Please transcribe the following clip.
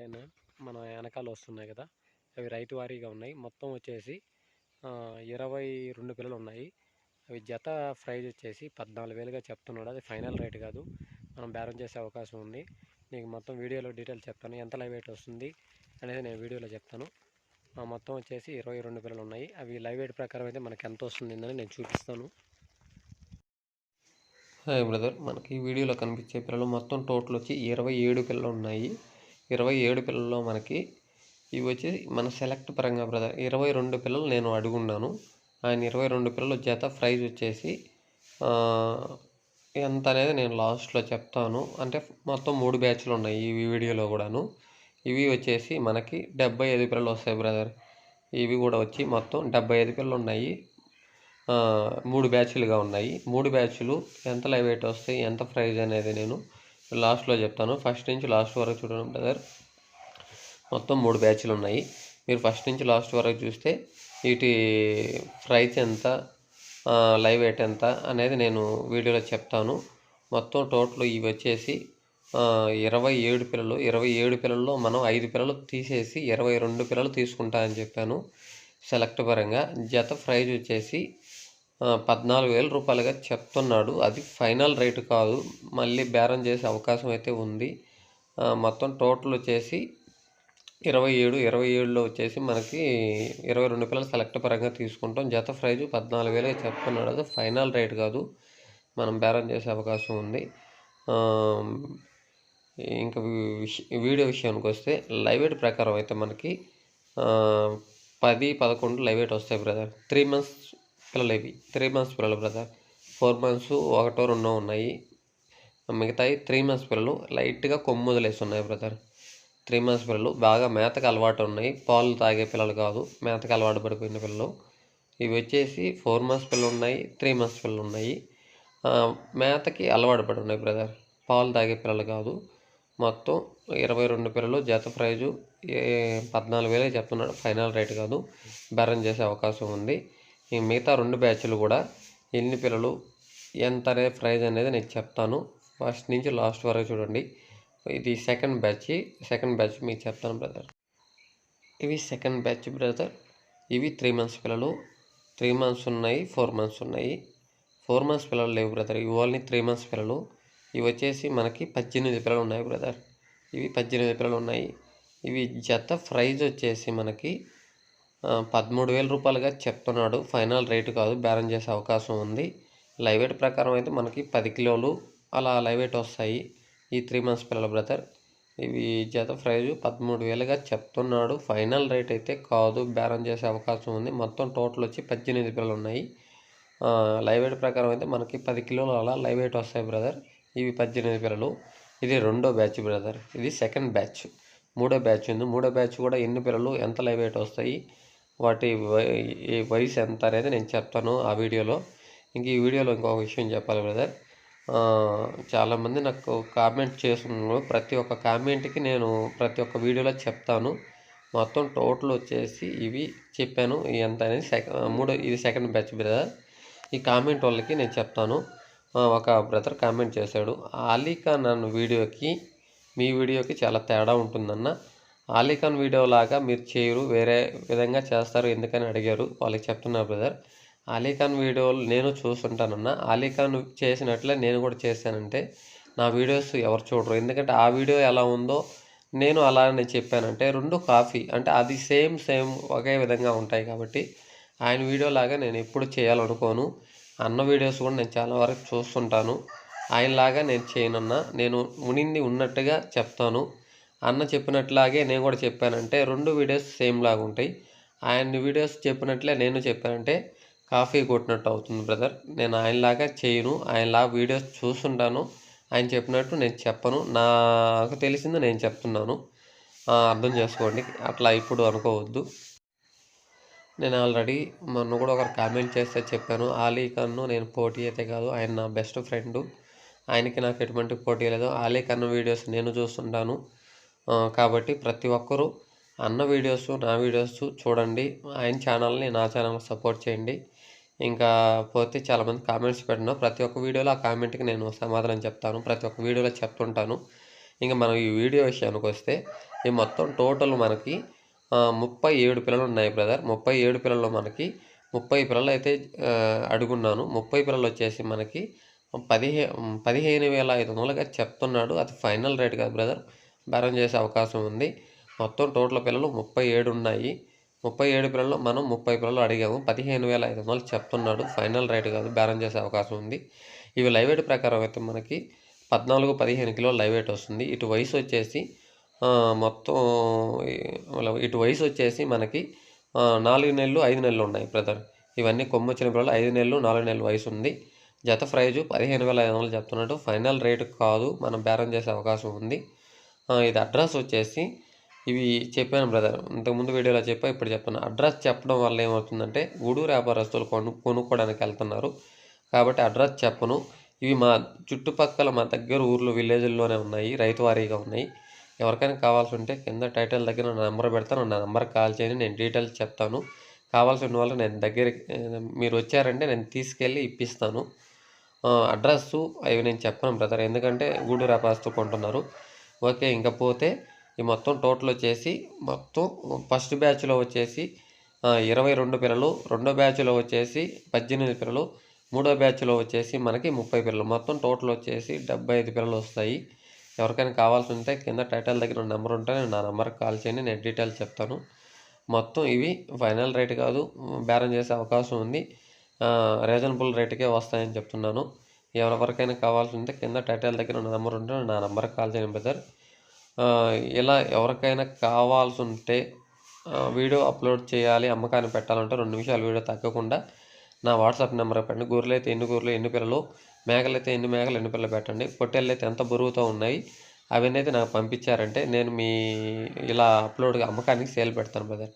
పైన మన వెనకాల వస్తున్నాయి కదా అవి రైతు వారీగా ఉన్నాయి. మొత్తం వచ్చేసి ఇరవై రెండు పిల్లలు ఉన్నాయి. అవి జత ప్రైజ్ వచ్చేసి పద్నాలుగు వేలుగా చెప్తున్నాడు. అది ఫైనల్ రేట్ కాదు మనం బేరం చేసే అవకాశం ఉంది. నీకు మొత్తం వీడియోలో డీటెయిల్స్ చెప్తాను ఎంత లైవ్ వెయిట్ వస్తుంది అనేది నేను వీడియోలో చెప్తాను. ఆ, మొత్తం వచ్చేసి ఇరవై రెండు పిల్లలు ఉన్నాయి. అవి లైవ్ వెయిట్ ప్రకారం అయితే మనకి ఎంత వస్తుంది అని నేను చూపిస్తాను. హాయ్ బ్రదర్ మనకి ఈ వీడియోలో కనిపించే పిల్లలు మొత్తం టోటల్ వచ్చి ఇరవై ఏడు పిల్లలు ఉన్నాయి. ఇరవై ఏడు పిల్లల్లో మనకి ఇవి వచ్చి మన సెలెక్ట్ పరంగా బ్రదర్ ఇరవై రెండు పిల్లలు నేను అడుగున్నాను. ఆయన ఇరవై రెండు పిల్లలు జత ప్రైజ్ వచ్చేసి ఎంత అనేది నేను లాస్ట్లో చెప్తాను. అంటే మొత్తం మూడు బ్యాచ్లు ఉన్నాయి ఈ వీడియోలో కూడాను. ఇవి వచ్చేసి మనకి డెబ్బై ఐదు పిల్లలు వస్తాయి బ్రదర్. ఇవి కూడా వచ్చి మొత్తం డెబ్బై ఐదు పిల్లలు ఉన్నాయి. మూడు బ్యాచ్లుగా ఉన్నాయి. మూడు బ్యాచ్లు ఎంత లైవ్ వెయిట్ వస్తాయి ఎంత ప్రైజ్ అనేది నేను లాస్ట్లో చెప్తాను. ఫస్ట్ నుంచి లాస్ట్ వరకు చూడండి బ్రదర్. మొత్తం మూడు బ్యాచ్లు ఉన్నాయి. మీరు ఫస్ట్ నుంచి లాస్ట్ వరకు చూస్తే వీటి ప్రైస్ ఎంత లైవ్ ఎయిట్ ఎంత అనేది నేను వీడియోలో చెప్తాను. మొత్తం టోటల్ ఇవి వచ్చేసి ఇరవై ఏడు పిల్లలు ఇరవై ఏడు పిల్లల్లో మనం ఐదు పిల్లలు తీసేసి ఇరవై రెండు పిల్లలు తీసుకుంటా అని చెప్పాను. సెలెక్ట్ పరంగా జత ప్రైజ్ వచ్చేసి పద్నాలుగు వేల రూపాయలుగా చెప్తున్నాడు. అది ఫైనల్ రేటు కాదు. మళ్ళీ బేరం చేసే అవకాశం అయితే ఉంది. మొత్తం టోటల్ వచ్చేసి ఇరవై ఏడు ఇరవై ఏడులో వచ్చేసి మనకి ఇరవై రెండు పిల్లలు సెలెక్ట్ పరంగా తీసుకుంటాం. జత ప్రైజు పద్నాలుగు వేలే చెప్తున్నాడు. అది ఫైనల్ రేట్ కాదు. మనం బేరం చేసే అవకాశం ఉంది. ఇంకా వీడియో విషయానికి వస్తే లైవ్ ఎయిట్ ప్రకారం అయితే మనకి పది పదకొండు లైవ్ ఎయిట్ వస్తాయి బ్రదర్. త్రీ మంత్స్ పిల్లలు ఇవి త్రీ మంత్స్ పిల్లలు బ్రదర్. ఫోర్ మంత్స్ ఒకటో రెండో ఉన్నాయి. మిగతాయి త్రీ మంత్స్ పిల్లలు లైట్గా కొమ్ము వదిలేసి ఉన్నాయి బ్రదర్. త్రీ మంత్స్ పిల్లలు బాగా మేతకు అలవాటు ఉన్నాయి. పాలు తాగే పిల్లలు కాదు మేతకు అలవాటు పడిపోయిన పిల్లలు. ఇవి వచ్చేసి ఫోర్ మంత్స్ పిల్లలు ఉన్నాయి త్రీ మంత్స్ పిల్లలు ఉన్నాయి. మేతకి అలవాటు పడి ఉన్నాయి బ్రదర్. పాలు తాగే పిల్లలు కాదు. మొత్తం ఇరవై రెండు పిల్లలు జత ప్రైజు ఏ పద్నాలుగు వేలే చెప్తున్నాడు. ఫైనల్ రేట్ కాదు. బెరం చేసే అవకాశం ఉంది. ఈ మిగతా రెండు బ్యాచ్లు కూడా ఎన్ని పిల్లలు ఎంత అనేది ప్రైజ్ అనేది నేను చెప్తాను. ఫస్ట్ నుంచి లాస్ట్ వరకు చూడండి. ఇది సెకండ్ బ్యాచ్ సెకండ్ బ్యాచ్ మీకు చెప్తాను బ్రదర్. ఇవి సెకండ్ బ్యాచ్ బ్రదర్. ఇవి త్రీ మంత్స్ పిల్లలు. త్రీ మంత్స్ ఉన్నాయి ఫోర్ మంత్స్ ఉన్నాయి. ఫోర్ మంత్స్ పిల్లలు లేవు బ్రదర్. ఇవి ఓన్లీ త్రీ మంత్స్ పిల్లలు. ఇవి వచ్చేసి మనకి పద్దెనిమిది పిల్లలు ఉన్నాయి బ్రదర్. ఇవి పద్దెనిమిది పిల్లలు ఉన్నాయి. ఇవి జత ప్రైజ్ వచ్చేసి మనకి పదమూడు వేల రూపాయలుగా చెప్తున్నాడు. ఫైనల్ రేటు కాదు బేరం చేసే అవకాశం ఉంది. లైవ్ వెయిట్ ప్రకారం అయితే మనకి పది కిలోలు అలా లైవ్ వెయిట్ వస్తాయి ఈ త్రీ మంత్స్ పిల్లల బ్రదర్. ఇవి జత ప్రైజు పదమూడు వేలుగా చెప్తున్నాడు. ఫైనల్ రేట్ అయితే కాదు బేరం చేసే అవకాశం ఉంది. మొత్తం టోటల్ వచ్చి పద్దెనిమిది పిల్లలు ఉన్నాయి. లైవ్ వెయిట్ ప్రకారం అయితే మనకి పది కిలోలు అలా లైవ్ వెయిట్ వస్తాయి బ్రదర్. ఇవి పద్దెనిమిది పిల్లలు. ఇది రెండో బ్యాచ్ బ్రదర్. ఇది సెకండ్ బ్యాచ్. మూడో బ్యాచ్ ఉంది. మూడో బ్యాచ్ కూడా ఎన్ని పిల్లలు ఎంత లైవ్ వెయిట్ వస్తాయి వాటి వై- ఈ వయసు ఎంత అనేది నేను చెప్తాను ఆ వీడియోలో. ఇంక ఈ వీడియోలో ఇంకొక విషయం చెప్పాలి బ్రదర్. చాలామంది నాకు కామెంట్ చేస్తున్నారు. ప్రతి ఒక్క కామెంట్కి నేను ప్రతి ఒక్క వీడియోలో చెప్తాను. మొత్తం టోటల్ వచ్చేసి ఇవి చెప్పాను. ఎంత అనేది సెకండ్ మూడో ఇది సెకండ్ బ్యాచ్ బ్రదర్. ఈ కామెంట్ వాళ్ళకి నేను చెప్తాను. ఒక బ్రదర్ కామెంట్ చేశాడు. అలీఖాన్ అన్న వీడియోకి మీ వీడియోకి చాలా తేడా ఉంటుందన్న. అలీఖాన్ వీడియో లాగా మీరు చేయరు వేరే విధంగా చేస్తారు ఎందుకని అడిగారు వాళ్ళకి చెప్తున్నా బ్రదర్. అలీఖాన్ వీడియోలు నేను చూస్తుంటానన్నా అలీఖాన్ చేసినట్లే నేను కూడా చేశానంటే నా వీడియోస్ ఎవరు చూడరు. ఎందుకంటే ఆ వీడియో ఎలా ఉందో నేను అలానే చెప్పానంటే రెండు కాఫీ అంటే అది సేమ్ సేమ్ ఒకే విధంగా ఉంటాయి కాబట్టి ఆయన వీడియో లాగా నేను ఎప్పుడు చేయాలనుకోను. అన్న వీడియోస్ కూడా నేను చాలా వరకు చూస్తుంటాను. ఆయనలాగా నేను చేయనన్నా నేను మునింది ఉన్నట్టుగా చెప్తాను. అన్న చెప్పినట్లాగే నేను కూడా చెప్పానంటే రెండు వీడియోస్ సేమ్ లాగా ఉంటాయి. ఆయన వీడియోస్ చెప్పినట్లే నేను చెప్పానంటే కాఫీ కొట్టినట్టు అవుతుంది బ్రదర్. నేను ఆయనలాగా చేయను. ఆయనలాగా వీడియోస్ చూస్తుంటాను. ఆయన చెప్పినట్టు నేను చెప్పను. నాకు తెలిసింది నేను చెప్తున్నాను. అర్థం చేసుకోండి. అట్లా ఇప్పుడు అనుకోవద్దు. నేను ఆల్రెడీ మొన్న కూడా ఒకరు కామెంట్ చేస్తే చెప్పాను. ఆలీ ఖాన్ను నేను పోటీ అయితే కాదు. ఆయన నా బెస్ట్ ఫ్రెండ్. ఆయనకి నాకు ఎటువంటి పోటీ లేదు. ఆలీ ఖాన్ వీడియోస్ నేను చూస్తుంటాను. కాబట్టి ప్రతి ఒక్కరూ అన్న వీడియోస్ నా వీడియోస్ చూడండి. ఆయన ఛానల్ని నా ఛానల్ సపోర్ట్ చేయండి. ఇంకా పోతే చాలామంది కామెంట్స్ పెట్టినా. ప్రతి ఒక్క వీడియోలో ఆ కామెంట్కి నేను సమాధానం చెప్తాను. ప్రతి ఒక్క వీడియోలో చెప్తుంటాను. ఇంకా మనం ఈ వీడియో విషయానికి వస్తే ఈ మొత్తం టోటల్ మనకి ముప్పై ఏడు పిల్లలు ఉన్నాయి బ్రదర్. ముప్పై ఏడు పిల్లల్లో మనకి ముప్పై పిల్లలు అయితే అడుగున్నాను. ముప్పై పిల్లలు వచ్చేసి మనకి పదిహే పదిహేను వేల ఐదు వందలుగా చెప్తున్నాడు. అది ఫైనల్ రేట్ కాదు బ్రదర్. బేరం చేసే అవకాశం ఉంది. మొత్తం టోటల్ పిల్లలు ముప్పై ఏడు ఉన్నాయి. ముప్పై ఏడు పిల్లలు మనం ముప్పై పిల్లలు అడిగాము. పదిహేను వేల ఐదు వందలు చెప్తున్నాడు. ఫైనల్ రేట్ కాదు బేరం చేసే అవకాశం ఉంది. ఇవి లైవ్ వెయిట్ ప్రకారం అయితే మనకి పద్నాలుగు పదిహేను కిలో లైవ్ వెయిట్ వస్తుంది. ఇటు వయసు వచ్చేసి మొత్తం ఇటు వయసు వచ్చేసి మనకి నాలుగు నెలలు ఐదు నెలలు ఉన్నాయి బ్రదర్. ఇవన్నీ కొమ్మొచ్చిన పిల్లలు ఐదు నెలలు నాలుగు నెలలు వయసు ఉంది. జత ప్రైజు పదిహేను వేల ఐదు వందలు చెప్తున్నాడు. ఫైనల్ రేటు కాదు మనం బేరం చేసే అవకాశం ఉంది. ఇది అడ్రస్ వచ్చేసి ఇవి చెప్పాను బ్రదర్. ఇంతకుముందు వీడియోలో చెప్పా ఇప్పుడు చెప్పాను. అడ్రస్ చెప్పడం వల్ల ఏమవుతుందంటే గూడూరు వ్యాపారస్తులు కొను కొనుక్కోవడానికి వెళ్తున్నారు. కాబట్టి అడ్రస్ చెప్పను. ఇవి మా చుట్టుపక్కల మా దగ్గర ఊర్లో విలేజ్ల్లోనే ఉన్నాయి రైతు వారీగా ఉన్నాయి. ఎవరికైనా కావాల్సి ఉంటే కింద టైటిల్ దగ్గర నా నెంబర్ పెడతాను. నా నెంబర్ కాల్ చేయండి నేను డీటెయిల్స్ చెప్తాను. కావాల్సి ఉన్న వాళ్ళు నేను దగ్గరికి మీరు వచ్చారంటే నేను తీసుకెళ్ళి ఇప్పిస్తాను. అడ్రస్సు అవి నేను చెప్పను బ్రదర్. ఎందుకంటే గూడూరు వ్యాపారస్తులు కొంటున్నారు. ఓకే ఇంకా పోతే ఈ మొత్తం టోటల్ వచ్చేసి మొత్తం ఫస్ట్ బ్యాచ్లో వచ్చేసి ఇరవై రెండు పిల్లలు రెండో బ్యాచ్లో వచ్చేసి పద్దెనిమిది పిల్లలు మూడో బ్యాచ్లో వచ్చేసి మనకి ముప్పై పిల్లలు. మొత్తం టోటల్ వచ్చేసి డెబ్బై ఐదు పిల్లలు వస్తాయి. ఎవరికైనా కావాల్సి ఉంటే కింద టైటిల్ దగ్గర నెంబర్ ఉంటే నేను నా నెంబర్కి కాల్ చేయండి నేను డీటెయిల్స్ చెప్తాను. మొత్తం ఇవి ఫైనల్ రేట్ కాదు బేరం చేసే అవకాశం ఉంది. రీజనబుల్ రేటుకే వస్తాయని చెప్తున్నాను. ఎవరికైనా కావాల్సి ఉంటే కింద టైటిల్ దగ్గర నా నెంబర్ ఉంటే నా నెంబర్కి కాల్ చేయండి బ్రదర్. ఇలా ఎవరికైనా కావాల్సి ఉంటే వీడియో అప్లోడ్ చేయాలి అమ్మకాన్ని పెట్టాలంటే రెండు నిమిషాలు వీడియో తగ్గకుండా నా వాట్సాప్ నెంబర్ పెట్టండి. గొర్రెలు అయితే ఎన్ని గొర్రెలు ఎన్ని పిల్లలు మేకలు అయితే ఎన్ని మేకలు ఎన్ని పిల్లలు పెట్టండి. పొట్టెళ్ళు అయితే ఎంత బరువుతో ఉన్నాయి అవన్నీ అయితే నాకు పంపించారంటే నేను మీ ఇలా అప్లోడ్ అమ్మకానికి సేల్ పెడతాను బ్రదర్.